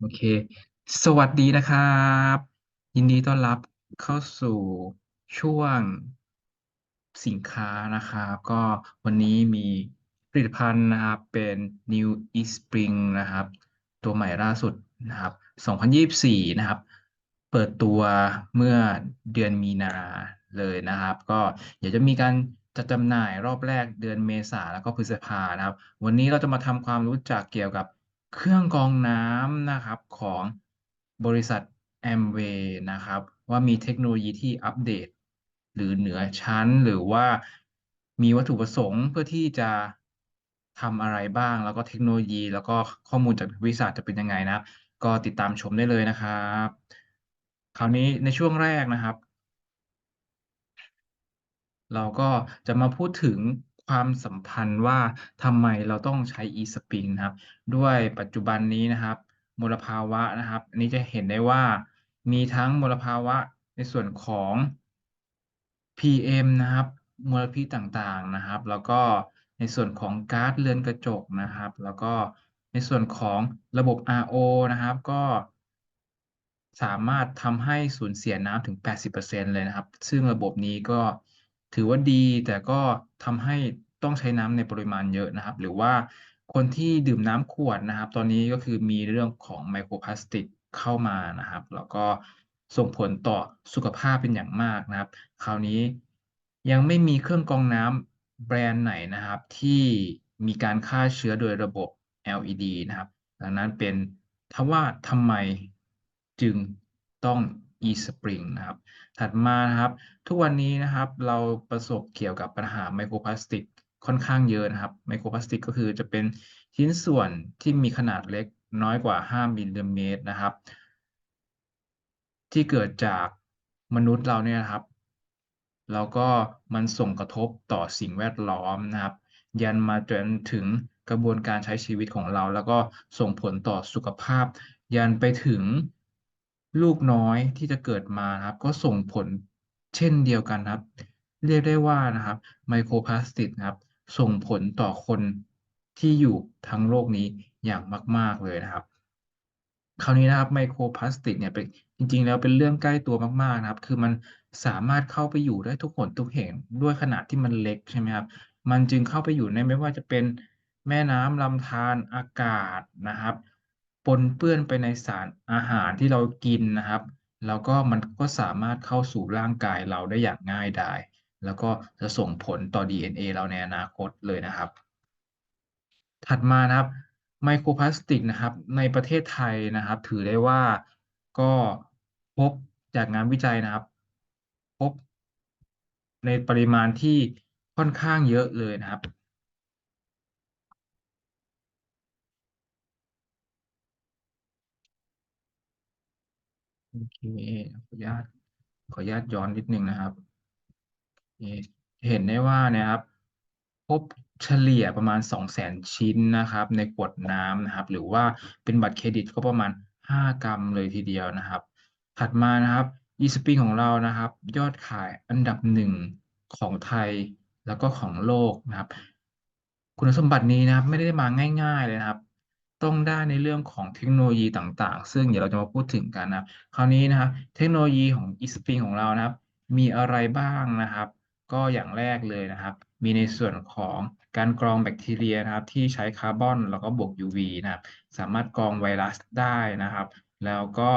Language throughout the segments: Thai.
โอเค สวัสดีนะครับ ยินดีต้อนรับเข้าสู่ช่วงสินค้านะครับ ก็วันนี้มีผลิตภัณฑ์นะครับเป็น New eSpring นะครับ ตัวใหม่ล่าสุดนะครับ 2024 นะครับ เปิดตัวเมื่อเดือนมีนาเลยนะครับ ก็เดี๋ยวจะมีการจัดจำหน่ายรอบแรกเดือนเมษาแล้วก็พฤษภานะครับ วันนี้เราจะมาทำความรู้จักเกี่ยวกับ เครื่องกรองน้ำนะครับของบริษัท Amway นะครับ ว่ามีเทคโนโลยีที่อัปเดต หรือเหนือชั้นหรือว่ามีวัตถุประสงค์เพื่อที่จะทำอะไรบ้าง แล้วก็เทคโนโลยี แล้วก็ข้อมูลจากวิทยาจะเป็นยังไงนะก็ติดตามชมได้เลยนะครับ คราวนี้ในช่วงแรกนะครับ เราก็จะมาพูดถึง ความสัมพันธ์ว่าทำไมเราต้องใช้ eSpring นะครับ ด้วยปัจจุบันนี้นะครับมลภาวะนะครับ อันนี้จะเห็นได้ว่ามีทั้งมลภาวะในส่วนของ PM นะครับมลพิษต่างๆนะครับ แล้วก็ในส่วนของก๊าซเรือนกระจกนะครับ แล้วก็ในส่วนของระบบ RO นะครับ ก็สามารถทำให้สูญเสียน้ำถึง 80%เลยนะครับ ซึ่งระบบนี้ก็ ถือว่าดี แต่ก็ทำให้ต้องใช้น้ำในปริมาณเยอะนะครับ หรือว่าคนที่ดื่มน้ำขวดนะครับ ตอนนี้ก็คือมีเรื่องของไมโครพลาสติกเข้ามานะครับ แล้วก็ส่งผลต่อสุขภาพเป็นอย่างมากนะครับ คราวนี้ยังไม่มีเครื่องกรองน้ำแบรนด์ไหนนะครับ ที่มีการฆ่าเชื้อโดยระบบ LED นะครับ ดังนั้นเป็นถ้าว่าทำไมจึงต้อง eSpring นะครับ ถัดมานะครับ ทุกวันนี้นะครับเราประสบเกี่ยวกับปัญหาไมโครพลาสติกค่อนข้างเยอะนะครับ ไมโครพลาสติกก็คือจะเป็นชิ้นส่วนที่มีขนาดเล็กน้อยกว่า 5มิลลิเมตรนะครับ ที่เกิดจากมนุษย์เราเนี่ยครับ แล้วก็มันส่งกระทบต่อสิ่งแวดล้อมนะครับ ยันมาจนถึงกระบวนการใช้ชีวิตของเรา แล้วก็ส่งผลต่อสุขภาพ ยันไปถึง ลูกน้อยที่จะเกิดมานะครับ ก็ส่งผลเช่นเดียวกันครับ เรียกได้ว่านะครับไมโครพลาสติกนะครับ ส่งผลต่อคนที่อยู่ทั้งโลกนี้อย่างมาก ๆเลยนะครับ คราวนี้นะครับไมโครพลาสติกเนี่ยเป็นจริง ๆ แล้วเป็นเรื่องใกล้ตัวมากๆนะครับ คือมันสามารถเข้าไปอยู่ได้ทุกหนทุกแห่งด้วยขนาดที่มันเล็กใช่ไหมครับมันจึงเข้าไปอยู่ในไม่ว่าจะเป็นแม่น้ำลำธารอากาศนะครับ ปนเปื้อนไปในสารอาหารที่เรากินนะครับ แล้วก็มันก็สามารถเข้าสู่ร่างกายเราได้อย่างง่ายดายแล้วก็จะส่งผลต่อ DNA เราในอนาคตเลยนะครับ ถัดมานะครับไมโครพลาสติกนะครับ ในประเทศไทยนะครับ ถือได้ว่าก็พบจากงานวิจัยนะครับ พบในปริมาณที่ค่อนข้างเยอะเลยนะครับ โอเคขออนุญาตขออนุญาตย้อนนิดนึงนะครับ เห็นได้ว่านะครับ พบเฉลี่ยประมาณ 200,000 ชิ้นนะครับ ในขวดน้ำนะครับ หรือว่าเป็นบัตรเครดิตก็ประมาณ 5 กรัมเลยทีเดียวนะครับ ถัดมานะครับ eSpring ของเรานะครับ ยอดขายอันดับ1ของไทยแล้วก็ของโลกนะครับ คุณสมบัตินี้นะครับ ไม่ได้มาง่าย ๆ เลยนะครับ ต้องได้ในเรื่องของเทคโนโลยีต่างๆ ซึ่งเดี๋ยวเราจะมาพูดถึงกันนะครับคราวนี้นะครับเทคโนโลยีของ eSpring ของเรานะครับ มีอะไรบ้างนะครับ ก็อย่างแรกเลยนะครับ มีในส่วนของการกรองแบคทีเรียนะครับ ที่ใช้คาร์บอนแล้วก็บวก UV นะครับ สามารถกรองไวรัสได้นะครับ แล้วก็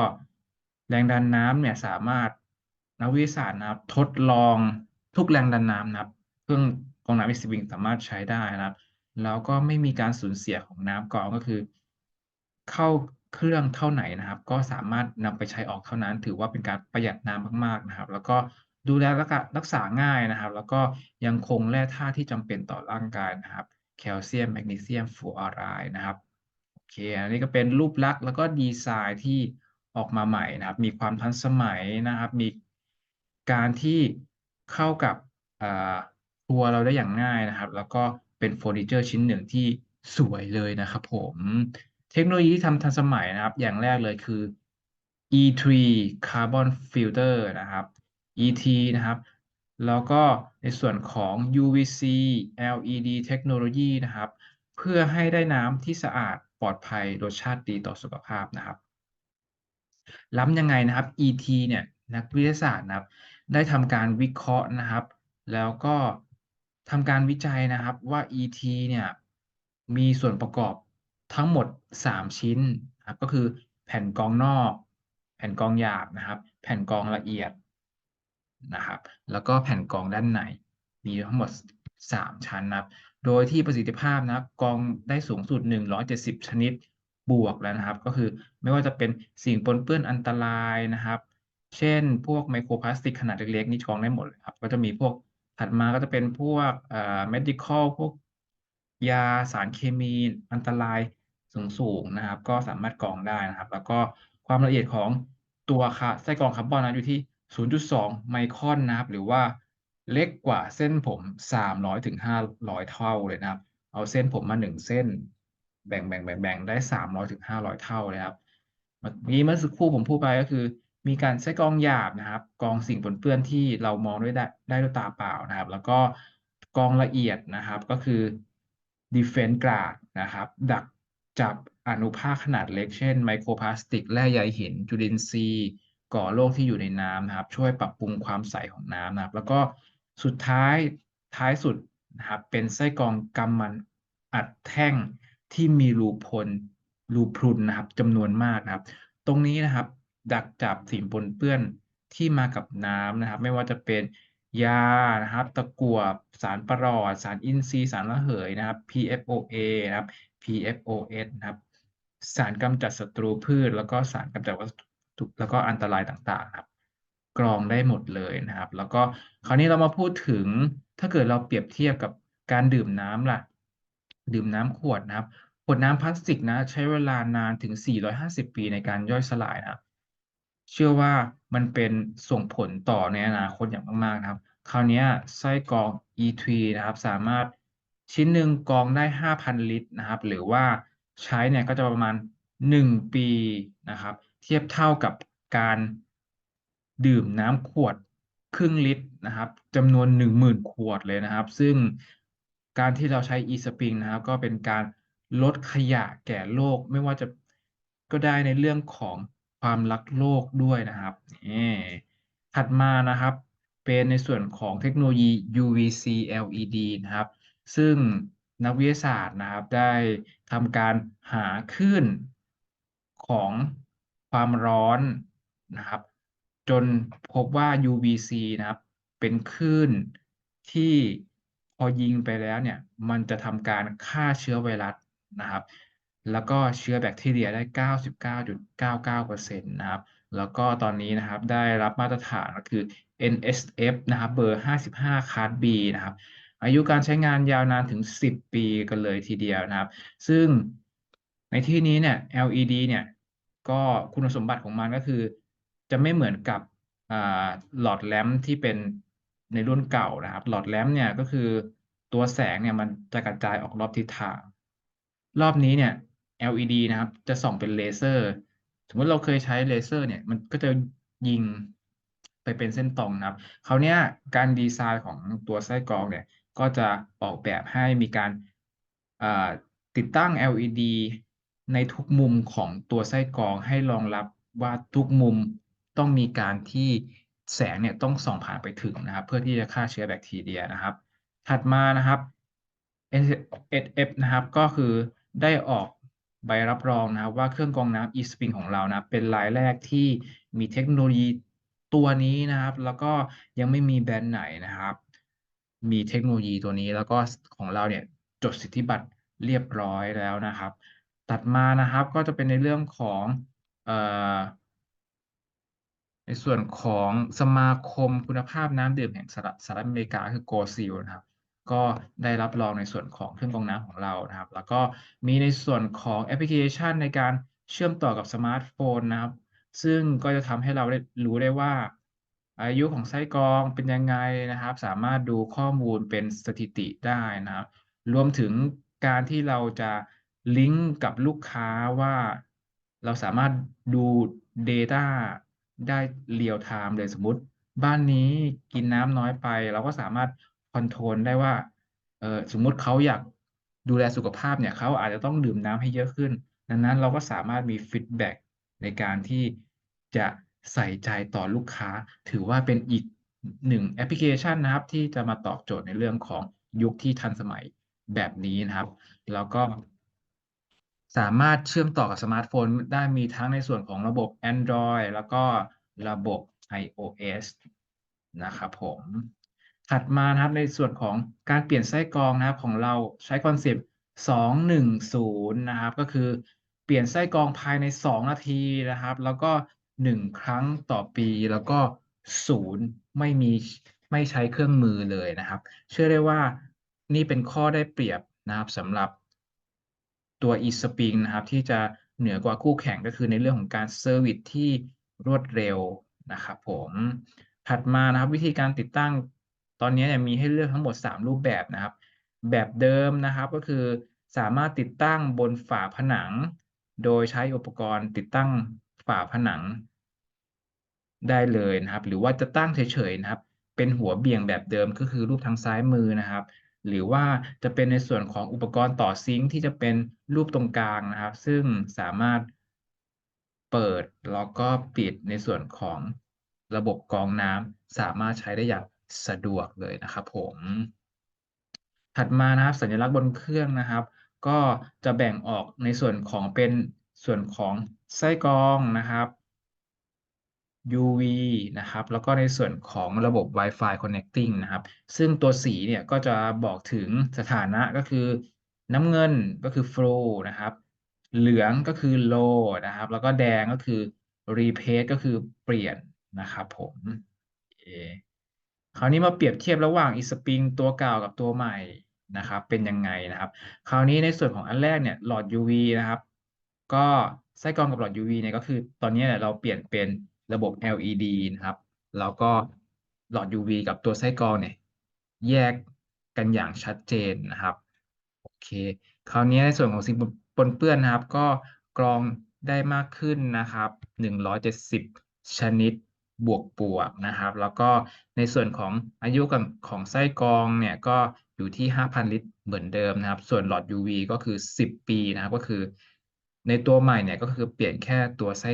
แรงดันน้ำเนี่ยสามารถนักวิทยาศาสตร์นะครับ ทดลองทุกแรงดันน้ำนะครับ เครื่องกรองน้ำ eSpring สามารถใช้ได้นะครับ แล้วก็ไม่มีการสูญเสียของน้ำกรองก็คือ เข้าเครื่องเท่าไหนนะครับ ก็สามารถนำไปใช้ออกเท่านั้น ถือว่าเป็นการประหยัดน้ำมากๆนะครับ แล้วก็ดูแลรักษารักษาง่ายนะครับ แล้วก็ยังคงแร่ธาตุที่จำเป็นต่อร่างกายนะครับ แคลเซียมแมกนีเซียมฟลูออไรด์นะครับโอเคอันนี้ก็เป็นรูปลักษณ์แล้วก็ดีไซน์ที่ออกมาใหม่นะครับ มีความทันสมัยนะครับ มีการที่เข้ากับตัวเราได้อย่างง่ายนะครับ แล้วก็ เป็นเฟอร์นิเจอร์ชิ้นหนึ่งที่สวยเลยนะครับผม เทคโนโลยีที่ทำทันสมัยนะครับ อย่างแรกเลยคือ E3 Carbon Filter นะครับ ET นะครับ แล้วก็ในส่วนของ UVC LED เทคโนโลยีนะครับ เพื่อให้ได้น้ำที่สะอาดปลอดภัยรสชาติดีต่อสุขภาพนะครับ ล้ำยังไงนะครับ ET เนี่ยนักวิทยาศาสตร์นะครับ ได้ทำการวิเคราะห์นะครับ แล้วก็ ทำการวิจัยนะครับว่า ET เนี่ยมีส่วนประกอบทั้งหมด 3 ชิ้นครับก็คือแผ่นกองนอก แผ่นกองหยาบนะครับ แผ่นกองละเอียดนะครับ แล้วก็แผ่นกองด้านในมีทั้งหมด 3 ชั้นนะครับ โดยที่ประสิทธิภาพนะครับกองได้สูงสุด 170 ชนิดบวกแล้วนะครับ ก็คือไม่ว่าจะเป็นสิ่งปนเปื้อนอันตรายนะครับ เช่น พวกไมโครพลาสติกขนาดเล็กๆนี่กองได้หมดเลยครับก็จะมีพวก ถัดมาก็จะเป็นพวกเอ่อ medical พวกยาสารเคมีอันตรายสูงๆนะครับ ก็สามารถกรองได้นะครับ แล้วก็ความละเอียดของตัวคาไส้กรองคาร์บอนนะอยู่ที่ 0.2 ไมครอนนะครับ หรือว่าเล็กกว่าเส้นผม 300ถึง500 เท่าเลยนะครับ เอาเส้นผมมา 1 เส้น แบ่งๆๆๆได้ 300ถึง500 เท่าเลยครับเมื่อกี้เมื่อสักครู่ผมพูดไปก็คือ มีการใช้กองหยาบนะครับ กองสิ่งปนเปื้อนที่เรามองด้วยได้ได้ด้วยตาเปล่านะครับ แล้วก็กองละเอียดนะครับก็คือ Defense Guard นะครับ ดักจับอนุภาคขนาดเล็ก เช่นไมโครพลาสติกแร่ใยหิน จุลินทรีย์ ก่อโรคที่อยู่ในน้ำนะครับ ช่วยปรับปรุงความใสของน้ำนะครับ แล้วก็สุดท้ายท้ายสุดนะครับเป็นไส้กรองกำมันอัดแท่งที่มีรูพลรูพรุนนะครับจำนวนมากนะครับ ตรงนี้นะครับ ดักจับสิ่งปนเปื้อนที่มากับน้ำนะครับ ไม่ว่าจะเป็นยานะครับ ตะกั่วสารประหลอด สารอินทรีย์สารระเหยนะครับ PFOA นะครับ PFOS นะครับ สารกำจัดศัตรูพืช แล้วก็สารกำจัดวัตถุแล้วก็อันตรายต่างๆครับ กรองได้หมดเลยนะครับ แล้วก็คราวนี้เรามาพูดถึงถ้าเกิดเราเปรียบเทียบกับการดื่มน้ำล่ะ ดื่มน้ำขวดนะครับขวดน้ำพลาสติกนะ ใช้เวลานานถึง 450 ปีในการย่อยสลายนะครับ เชื่อว่ามันเป็นส่งผลต่อในอนาคตอย่างมากๆนะครับ คราวนี้ไส้กรอง E3 นะครับ สามารถชิ้นหนึ่งกรองได้ 5,000 ลิตรนะครับ หรือว่าใช้เนี่ยก็จะประมาณ 1 ปีนะครับ เทียบเท่ากับการดื่มน้ำขวดครึ่งลิตรนะครับจำนวน 10,000 ขวดเลยนะครับ ซึ่งการที่เราใช้ eSpring นะครับ ก็เป็นการลดขยะแก่โลกไม่ว่าจะก็ได้ในเรื่องของ ความรักโลกด้วยนะครับนี่ถัดมานะครับ เป็นในส่วนของเทคโนโลยี UVC LED นะครับ ซึ่งนักวิทยาศาสตร์นะครับ ได้ทำการหาคลื่นของความร้อนนะครับ จนพบว่า UVC นะครับ เป็นคลื่นที่พอยิงไปแล้วเนี่ย มันจะทำการฆ่าเชื้อไวรัสนะครับ แล้วก็เชื้อแบคทีเรียได้ 99.99%นะครับ แล้วก็ตอนนี้นะครับได้รับมาตรฐานก็คือ NSF นะครับเบอร์ 55คลาส B นะครับ อายุการใช้งานยาวนานถึง 10 ปีกันเลยทีเดียวนะครับ ซึ่งในที่นี้เนี่ย LED เนี่ยก็คุณสมบัติของมันก็คือ จะไม่เหมือนกับหลอดแลมป์ที่เป็นในรุ่นเก่านะครับ หลอดแลมป์เนี่ยก็คือตัวแสงเนี่ยมันจะกระจายออกรอบทิศทาง รอบนี้เนี่ย LED นะครับ จะส่องเป็นเลเซอร์ สมมติเราเคยใช้เลเซอร์เนี่ยมันก็จะยิงไปเป็นเส้นตรงนะครับคราวเนี้ยการดีไซน์ของตัวไส้กรองเนี่ย ก็จะออกแบบให้มีการติดตั้ง LED ในทุกมุมของตัวไส้กรองให้รองรับว่าทุกมุมต้องมีการที่แสงเนี่ยต้องส่องผ่านไปถึงนะครับ เพื่อที่จะฆ่าเชื้อแบคทีเรียนะครับ ถัดมานะครับ NSF นะครับก็คือได้ออก ใบรับรองนะครับว่าเครื่องกรองน้ำ eSpring ของเรานะเป็นรายแรกที่มีเทคโนโลยีตัวนี้นะครับ แล้วก็ยังไม่มีแบรนด์ไหนนะครับ มีเทคโนโลยีตัวนี้แล้วก็ของเราเนี่ยจดสิทธิบัตรเรียบร้อยแล้วนะครับถัดมานะครับก็จะเป็นในเรื่องของในส่วนของสมาคมคุณภาพน้ำดื่มแห่งสหรัฐอเมริกาคือ GOSIL นะครับ ก็ได้รับรองในส่วนของเครื่องกรองน้ำของเรานะครับ แล้วก็มีในส่วนของแอปพลิเคชันในการเชื่อมต่อกับสมาร์ตโฟนนะครับ ซึ่งก็จะทำให้เราได้รู้ได้ว่า อายุของไส้กรองเป็นยังไงนะครับ สามารถดูข้อมูลเป็นสถิติได้นะครับ รวมถึงการที่เราจะลิงก์กับลูกค้าว่าเราสามารถดูเดต้าได้ real time เลยสมมติ บ้านนี้กินน้ำน้อยไป เราก็สามารถ คอนโทรลได้ว่าเออสมมุติเขาอยากดูแลสุขภาพเนี่ยเขาอาจจะต้องดื่มน้ำให้เยอะขึ้น ดังนั้นเราก็สามารถมีฟีดแบ็กในการที่จะใส่ใจต่อลูกค้า ถือว่าเป็นอีก1แอปพลิเคชันนะครับ ที่จะมาตอบโจทย์ในเรื่องของยุคที่ทันสมัยแบบนี้นะครับ แล้วก็สามารถเชื่อมต่อกับสมาร์ตโฟนได้มีทั้งในส่วนของระบบแอนดรอยด์แล้วก็ระบบ iOS นะครับผม ถัดมานะครับในส่วนของการเปลี่ยนไส้กรองนะครับของเราใช้คอนเซปต์2-1-0 นะครับ ก็คือเปลี่ยนไส้กรองภายใน 2 นาทีนะครับ แล้วก็ 1 ครั้งต่อปีแล้วก็ 0 ไม่มีไม่ใช้เครื่องมือเลยนะครับ เชื่อได้ว่านี่เป็นข้อได้เปรียบนะครับสำหรับตัว eSpring นะครับ ที่จะเหนือกว่าคู่แข่งก็คือในเรื่องของการเซอร์วิซที่รวดเร็วนะครับผมถัดมานะครับวิธีการติดตั้ง ตอนนี้เนี่ยมีให้เลือกทั้งหมด 3 รูปแบบนะครับ แบบเดิมนะครับก็คือสามารถติดตั้งบนฝาผนัง โดยใช้อุปกรณ์ติดตั้งฝาผนังได้เลยนะครับ หรือว่าจะตั้งเฉยๆนะครับ เป็นหัวเบี่ยงแบบเดิมก็คือรูปทางซ้ายมือนะครับ หรือว่าจะเป็นในส่วนของอุปกรณ์ต่อซิงก์ที่จะเป็นรูปตรงกลางนะครับ ซึ่งสามารถเปิดแล้วก็ปิดในส่วนของระบบกรองน้ำสามารถใช้ได้อย่าง สะดวกเลยนะครับผม ถัดมานะครับสัญลักษณ์บนเครื่องนะครับ ก็จะแบ่งออกในส่วนของเป็นส่วนของไส้กรองนะครับ UV นะครับ แล้วก็ในส่วนของระบบ Wi-Fi Connecting นะครับ ซึ่งตัวสีเนี่ยก็จะบอกถึงสถานะก็คือน้ำเงินก็คือ Flow นะครับ เหลืองก็คือ Low นะครับ แล้วก็แดงก็คือ Replace ก็คือเปลี่ยนนะครับผมโอเคราวนี้มาเปรียบเทียบระหว่าง eSpring ตัวเก่ากับตัวใหม่นะครับเป็นยังไงนะครับ คราวนี้ในส่วนของอันแรกเนี่ยหลอด UV นะครับ ก็ไส้กรองกับหลอด UV เนี่ยก็คือ ตอนนี้เนี่ยเราเปลี่ยนเป็นระบบ LED นะครับ แล้วก็หลอด UV กับตัวไส้กรองเนี่ยแยกกันอย่างชัดเจนนะครับโอเค คราวนี้ในส่วนของสิ่งปนเปื้อนนะครับ ก็กรองได้มากขึ้นนะครับ 170 ชนิด บวกๆนะครับ แล้วก็ในส่วนของอายุกของไส้กรองเนี่ยก็อยู่ที่ 5,000 ลิตรเหมือนเดิมนะครับ ส่วนหลอด UV ก็คือ 10 ปีนะครับก็คือ ในตัวใหม่เนี่ยก็คือเปลี่ยนแค่ตัวไส้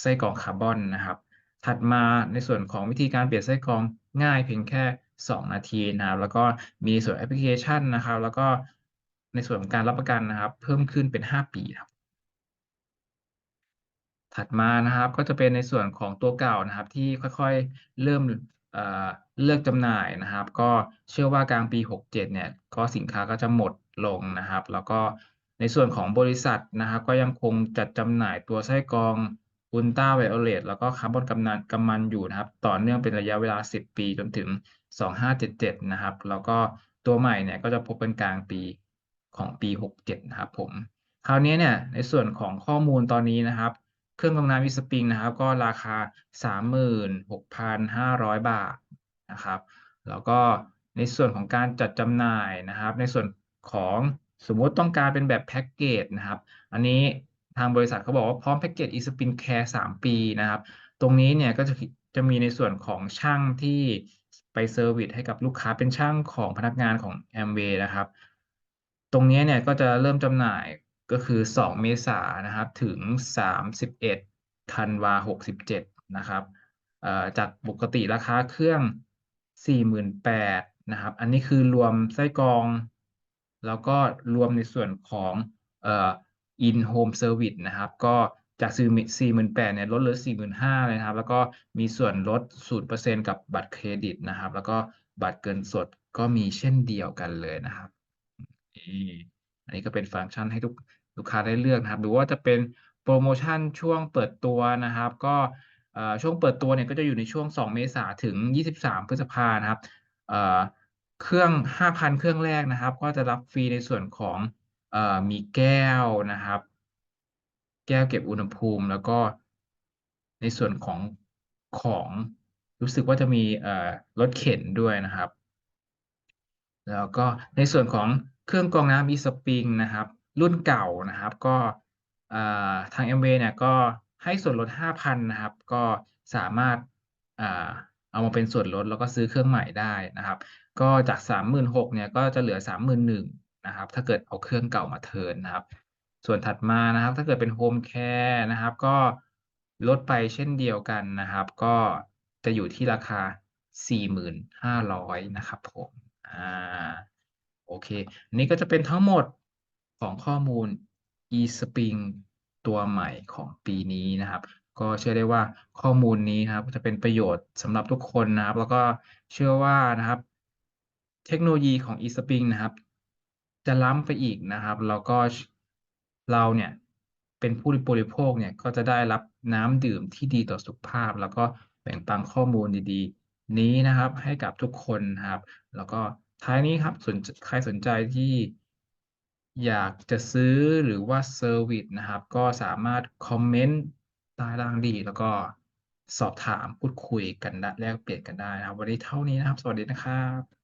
ไส้กรองคาร์บอนนะครับ ถัดมาในส่วนของวิธีการเปลี่ยนไส้กรองง่ายเพียงแค่ 2 นาทีนะครับ แล้วก็มีส่วนแอปพลิเคชันนะครับ แล้วก็ในส่วนของการรับประกันนะครับ เพิ่มขึ้นเป็น 5 ปีครับ ถัดมานะครับก็จะเป็นในส่วนของตัวเก่านะครับ ที่ค่อยๆเริ่มเเลิกจำหน่ายนะครับ ก็เชื่อว่ากลางปี 67 เนี่ยก็สินค้าก็จะหมดลงนะครับ แล้วก็ในส่วนของบริษัทนะครับ ก็ยังคงจัดจำหน่ายตัวไส้กรอง Ultraviolet แล้วก็คาร์บอนกำนันกำมันอยู่นะครับ ต่อเนื่องเป็นระยะเวลา 10 ปีจนถึง 2577 นะครับ แล้วก็ตัวใหม่เนี่ยก็จะพบกันกลางปีของปี 67 นะครับผม คราวนี้เนี่ยในส่วนของข้อมูลตอนนี้นะครับ เครื่องกรองน้ำ eSpring นะครับ ก็ราคา 36,500 บาทนะครับ แล้วก็ในส่วนของการจัดจำหน่ายนะครับ ในส่วนของสมมติต้องการเป็นแบบแพ็กเกจนะครับ อันนี้ทางบริษัทเขาบอกว่าพร้อมแพ็กเกจ eSpring Care 3 ปีนะครับ ตรงนี้เนี่ยก็จะจะมีในส่วนของช่างที่ไปเซอร์วิซให้กับลูกค้าเป็นช่างของพนักงานของ Amway นะครับ ตรงนี้เนี่ยก็จะเริ่มจำหน่าย ก็คือ 2 เมษานะครับถึง 31ธันวา67 นะครับจากปกติราคาเครื่อง 48,000นะครับ อันนี้คือรวมไส้กรอง แล้วก็รวมในส่วนของเอ่อ In Home Service นะครับ ก็จากสี่หมื่น48,000เนี่ยลดเหลือ 45,000เลยนะครับ แล้วก็มีส่วนลด 0%กับบัตรเครดิตนะครับ แล้วก็บัตรเงินสดก็มีเช่นเดียวกันเลยนะครับอันนี้ก็เป็นฟังก์ชันให้ทุก ลูกค้าได้เลือกนะครับหรือว่าจะเป็นโพรโมชั่นช่วงเปิดตัวนะครับ ก็ช่วงเปิดตัวเนี่ยก็จะอยู่ในช่วง 2 เมษายนถึง 23 พฤษภานะครับเเครื่อง 5,000 เครื่องแรกนะครับ ก็จะรับฟรีในส่วนของอมีแก้วนะครับ แก้วเก็บอุณหภูมิ แล้วก็ในส่วนของของรู้สึกว่าจะมีรถเข็นด้วยนะครับ แล้วก็ในส่วนของเครื่องกรองน้ำ eSpring นะครับ รุ่นเก่านะครับ ก็ทาง MW เนี่ยก็ให้ส่วนลด 5,000 นะครับ ก็สามารถเอามาเป็นส่วนลดแล้วก็ซื้อเครื่องใหม่ได้นะครับ ก็จาก 36,000เนี่ยก็จะเหลือ 31,000นะครับ ถ้าเกิดเอาเครื่องเก่ามาเทิร์นนะครับ ส่วนถัดมานะครับ ถ้าเกิดเป็น Home Care นะครับ ก็ลดไปเช่นเดียวกันนะครับ ก็จะอยู่ที่ราคา 4,500 นะครับผมอาโอเค นี่ก็จะเป็นทั้งหมด ของข้อมูล eSpring ตัวใหม่ของปีนี้นะครับ ก็เชื่อได้ว่าข้อมูลนี้นะครับจะเป็นประโยชน์สำหรับทุกคนนะครับ แล้วก็เชื่อว่านะครับ เทคโนโลยีของ eSpring นะครับ จะล้ำไปอีกนะครับ แล้วก็เราเนี่ยเป็นผู้บริโภคเนี่ยก็จะได้รับน้ำดื่มที่ดีต่อสุขภาพ แล้วก็แบ่งปันข้อมูลดีๆ นี้นะครับให้กับทุกคนนะครับ แล้วก็ท้ายนี้ครับสนใครสนใจที่ อยากจะซื้อหรือว่าเซอร์วิสนะครับ ก็สามารถคอมเมนต์ใต้ล่างดี แล้วก็สอบถามพูดคุยกันแลกเปลี่ยนกันได้นะครับ วันนี้เท่านี้นะครับ สวัสดีนะครับ